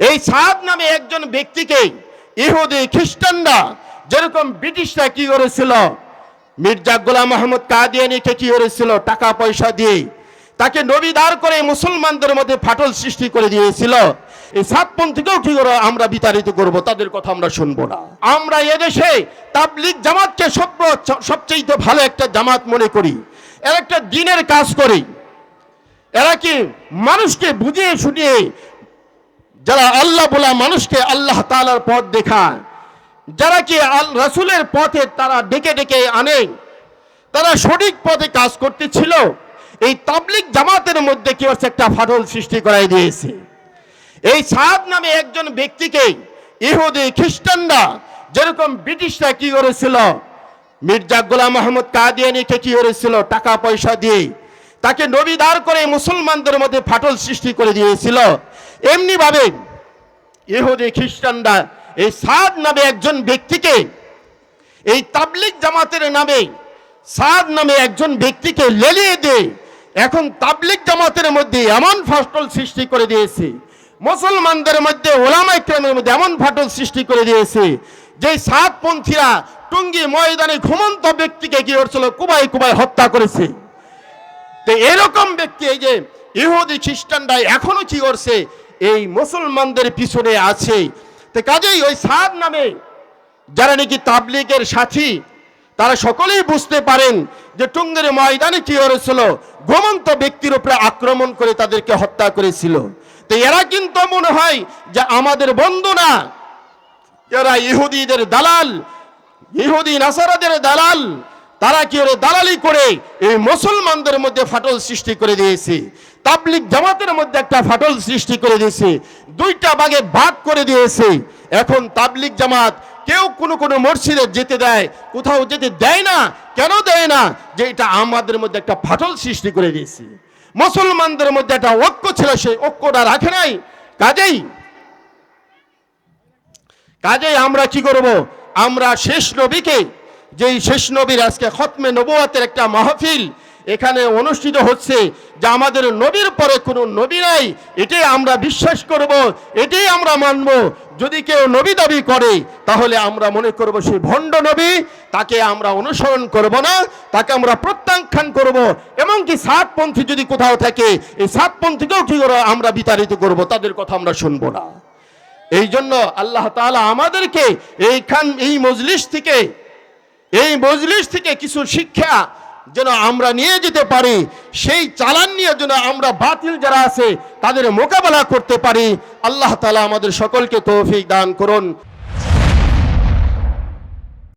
এই সাদ নামে একজন ব্যক্তিকে ইহুদি খ্রিস্টানরা যেরকম ব্রিটিশরা কি করেছিল? মির্জা গোলাম মোহাম্মদ কাদিয়ানিকে কি করেছিল? টাকা পয়সা দিয়ে তাকে নবীদার করে মুসলমানদের মধ্যে ফাটল সৃষ্টি করে দিয়েছিল। এই সাতপন্থীকেও কি করে আমরা বিতাড়িত করব? তাদের কথা আমরা শুনব না। আমরা এদেশে তাবলিগ জামাতকে সব সবচেয়ে ভালো একটা জামাত মনে করি। এর একটা দিনের কাজ করি। এরা কি মানুষকে বুঝিয়ে শুনিয়ে যারা আল্লাহ বলা মানুষকে আল্লাহ তালার পথ দেখায়, যারা কি রাসুলের পথে তারা ডেকে ডেকে আনে, তারা সঠিক পথে কাজ করতেছিল, এই তাবলিক জামাতের মধ্যে কি হচ্ছে একটা ফাটল সৃষ্টি করাই দিয়েছে। এই সাদ নামে একজন ব্যক্তিকে ইহুদি খ্রিস্টানরা যেরকম ব্রিটিশরা কি করেছিল, মির্জা গোলাম মোহাম্মদ কাদিয়ানিকে কি করেছিল, টাকা পয়সা দিয়ে তাকে নবীদার করে মুসলমানদের মধ্যে ফাটল সৃষ্টি করে দিয়েছিল। এমনি ভাবে ইহুদি, খ্রিস্টানরা এই সাদ নামে একজন ব্যক্তিকে, এই তাবলিক জামাতের নামে সাদ নামে একজন ব্যক্তিকে লেলিয়ে দিয়ে এখন তাবলিক জামাতের মধ্যে এমন ফাটল সৃষ্টি করে দিয়েছে। মুসলমানদের মধ্যে ওলামাই ক্রামের মধ্যে এমন ফাটল সৃষ্টি করে দিয়েছে যে সাতপন্থীরা টুঙ্গি ময়দানে ঘুমন্ত ব্যক্তিকে কি করছিল? কুবাই কুবাই হত্যা করেছে। তো এরকম ব্যক্তি এই যে ইহুদি খ্রিস্টানরা এখনও কি করছে? এই মুসলমানদের পিছনে আছে। তো কাজেই ওই সাদ নামে যারা নাকি তাবলিগের সাথী, তারা সকলেই বুঝতে পারেন যে টুঙ্গের ময়দানে কি হয়েছিল। ঘুমন্ত ব্যক্তির উপরে আক্রমণ করে তাদেরকে হত্যা করেছিল। তো এরা কিন্তু মনে হয় যে আমাদের বন্ধু না, এরা ইহুদিদের দালাল, ইহুদি নাসারাদের দালাল তারা কি দালালি করে এই মুসলমানদের মধ্যে ফাটল সৃষ্টি করে দিয়েছে? তাবলিক জামাতের মধ্যে একটা ফাটল সৃষ্টি করে দিয়েছে। দুইটা ভাগে ভাগ করে দিয়েছে। এখন তাবলিক জামাত কেউ কোনো কোনো মসজিদে যেতে দেয়, কোথাও যেতে দেয় না। কেন দেয় না? যে এটা আমাদের মধ্যে একটা ফাটল সৃষ্টি করে দিয়েছে। মুসলমানদের মধ্যে একটা ঐক্য ছিল, সেই ঐক্যটা রাখে নাই। কাজেই কাজেই আমরা কি করব? আমরা শেষ নবীকে যেই শেষ নবীর আজকে খতমে নবুয়াতের একটা মাহফিল এখানে অনুষ্ঠিত হচ্ছে, যে আমাদের নবীর পরে কোনো নবী নাই, এটাই আমরা বিশ্বাস করব, এটাই আমরা মানব। যদি কেউ নবী দাবি করে, তাহলে আমরা মনে করব সেই ভণ্ড নবী, তাকে আমরা অনুসরণ করব না, তাকে আমরা প্রত্যাখ্যান করব। এমনকি সাতপন্থী যদি কোথাও থাকে, এই সাতপন্থীকেও কি করে আমরা বিতাড়িত করব, তাদের কথা আমরা শুনব না। এই জন্য আল্লাহ তাআলা আমাদেরকে এইখান, এই মজলিস থেকে এই মজলিশ থেকে কিছু শিক্ষা যেন আমরা নিয়ে যেতে পারি, সেই চালান নিয়ে যেন আমরা বাতিল যারা আছে, তাদের মোকাবেলা করতে পারি। আল্লাহ তালা আমাদের সকলকে তৌফিক দান করুন।